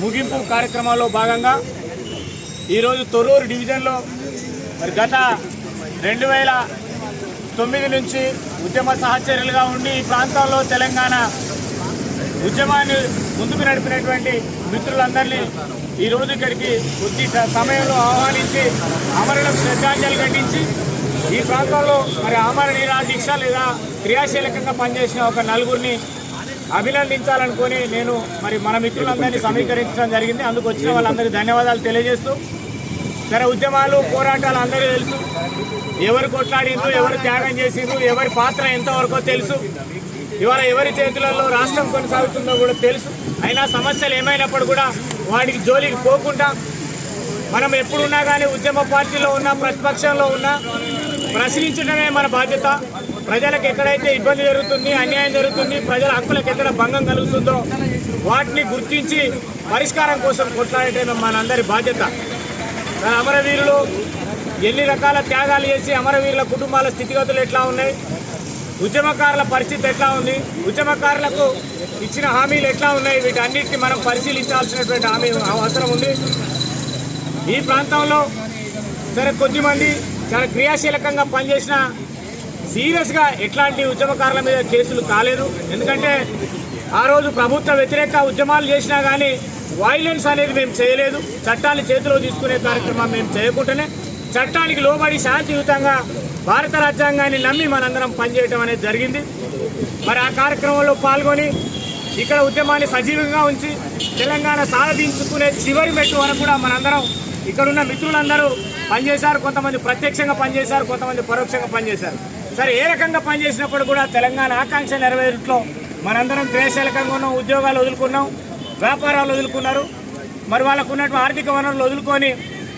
ముగింపు కార్యక్రమాల్లో భాగంగా ఈరోజు తొర్రూరు డివిజన్లో మరి గత రెండు వేల తొమ్మిది నుంచి ఉద్యమ సహచర్యులుగా ఉండి ఈ ప్రాంతంలో తెలంగాణ ఉద్యమాన్ని ముందుకు నడిపినటువంటి మిత్రులందరినీ ఈ రోజు ఇక్కడికి కొద్ది సమయంలో ఆహ్వానించి అమరులకు శ్రద్ధాంజలి ఘటించి ఈ ప్రాంతంలో మరి అమర నిరాదీక్ష లేదా క్రియాశీలకంగా పనిచేసిన ఒక నలుగురిని అభినందించాలనుకుని నేను మరి మన మిత్రులందరినీ సమీకరించడం జరిగింది. అందుకు వచ్చిన వాళ్ళందరికీ ధన్యవాదాలు తెలియజేస్తూ సరే ఉద్యమాలు పోరాటాలు అందరికీ తెలుసు. ఎవరు కొట్లాడిండ్రు ఎవరు త్యాగం చేసిండ్రు ఎవరి పాత్ర ఎంతవరకో తెలుసు. ఇవాళ ఎవరి చేతులలో రాష్ట్రం కొనసాగుతుందో కూడా తెలుసు. అయినా సమస్యలు ఏమైనప్పుడు కూడా వాటికి జోలికి పోకుండా మనం ఎప్పుడున్నా కానీ ఉద్యమ పార్టీలో ఉన్నా ప్రతిపక్షంలో ఉన్నా ప్రశ్నించడమే మన బాధ్యత. ప్రజలకు ఎక్కడైతే ఇబ్బంది జరుగుతుంది అన్యాయం జరుగుతుంది ప్రజల హక్కులకు ఎక్కడ భంగం కలుగుతుందో వాటిని గుర్తించి పరిష్కారం కోసం కొట్లాడటం మనందరి బాధ్యత. మన అమరవీరులు ఎన్ని రకాల త్యాగాలు చేసి అమరవీరుల కుటుంబాల స్థితిగతులు ఎట్లా ఉన్నాయి ఉద్యమకారుల పరిస్థితి ఎట్లా ఉంది ఉద్యమకారులకు ఇచ్చిన హామీలు ఎట్లా ఉన్నాయి వీటన్నిటిని మనం పరిశీలించాల్సినటువంటి హామీ అవసరం ఉంది. ఈ ప్రాంతంలో సరే కొద్దిమంది చాలా క్రియాశీలకంగా పనిచేసిన సీరియస్గా ఎట్లాంటి ఉద్యమకారుల మీద కేసులు కాలేదు. ఎందుకంటే ఆ రోజు ప్రభుత్వ వ్యతిరేక ఉద్యమాలు చేసినా కానీ వైలెన్స్ అనేది మేము చేయలేదు. చట్టాన్ని చేతిలో తీసుకునే కార్యక్రమం మేము చేయకుండానే చట్టానికి లోబడి శాంతియుతంగా భారత రాజ్యాంగాన్ని నమ్మి మనందరం పనిచేయడం అనేది జరిగింది. మరి ఆ కార్యక్రమంలో పాల్గొని ఇక్కడ ఉద్యమాన్ని సజీవంగా ఉంచి తెలంగాణ సాధించుకునే చివరి మెట్టు వరకు కూడా మనందరం ఇక్కడున్న మిత్రులందరూ పనిచేశారు కొంతమంది ప్రత్యక్షంగా పనిచేశారు కొంతమంది పరోక్షంగా పనిచేశారు. సరే ఏ రకంగా పనిచేసినప్పుడు కూడా తెలంగాణ ఆకాంక్ష నెరవేరుట్లో మనందరం క్రియాశీలకంగా ఉన్నాం ఉద్యోగాలు వదులుకున్నాం వ్యాపారాలు వదులుకున్నారు. మరి వాళ్ళకు ఉన్నటువంటి ఆర్థిక వనరులు వదులుకొని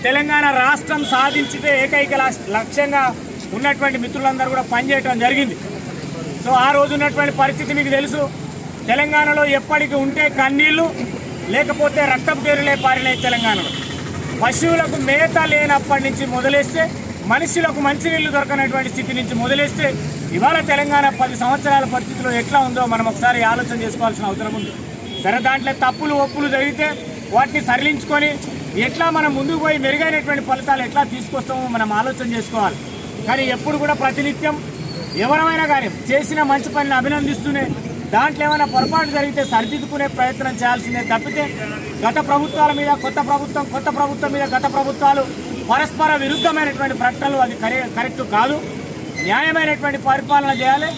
తెలంగాణ రాష్ట్రం సాధించితే ఏకైక లక్ష్యంగా ఉన్నటువంటి మిత్రులందరూ కూడా పనిచేయటం జరిగింది. సో ఆ రోజు ఉన్నటువంటి పరిస్థితి మీకు తెలుసు. తెలంగాణలో ఎప్పటికీ ఉంటే కన్నీళ్ళు లేకపోతే రక్తపు పేరులే పారినాయి తెలంగాణలో. పశువులకు మేత లేనప్పటి నుంచి మొదలేస్తే మనుషులకు మంచినీళ్ళు దొరకనటువంటి స్థితి నుంచి మొదలేస్తే ఇవాళ తెలంగాణ పది సంవత్సరాల పరిస్థితిలో ఎట్లా ఉందో మనం ఒకసారి ఆలోచన చేసుకోవాల్సిన అవసరం ఉంది. సరే దాంట్లో తప్పులు ఒప్పులు జరిగితే వాటిని సరిలించుకొని ఎట్లా మనం ముందుకు పోయి మెరుగైనటువంటి ఫలితాలు ఎట్లా తీసుకొస్తామో మనం ఆలోచన చేసుకోవాలి. కానీ ఎప్పుడు కూడా ప్రతినిత్యం ఎవరమైనా కానీ చేసిన మంచి పనిని అభినందిస్తూనే దాంట్లో ఏమైనా పొరపాటు జరిగితే సరిదిద్దుకునే ప్రయత్నం చేయాల్సిందే తప్పితే గత ప్రభుత్వాల మీద కొత్త ప్రభుత్వం కొత్త ప్రభుత్వం మీద గత ప్రభుత్వాలు పరస్పర విరుద్ధమైనటువంటి ప్రకటనలు అది కరె కరెక్ట్ కాదు. న్యాయమైనటువంటి పరిపాలన చేయాలి.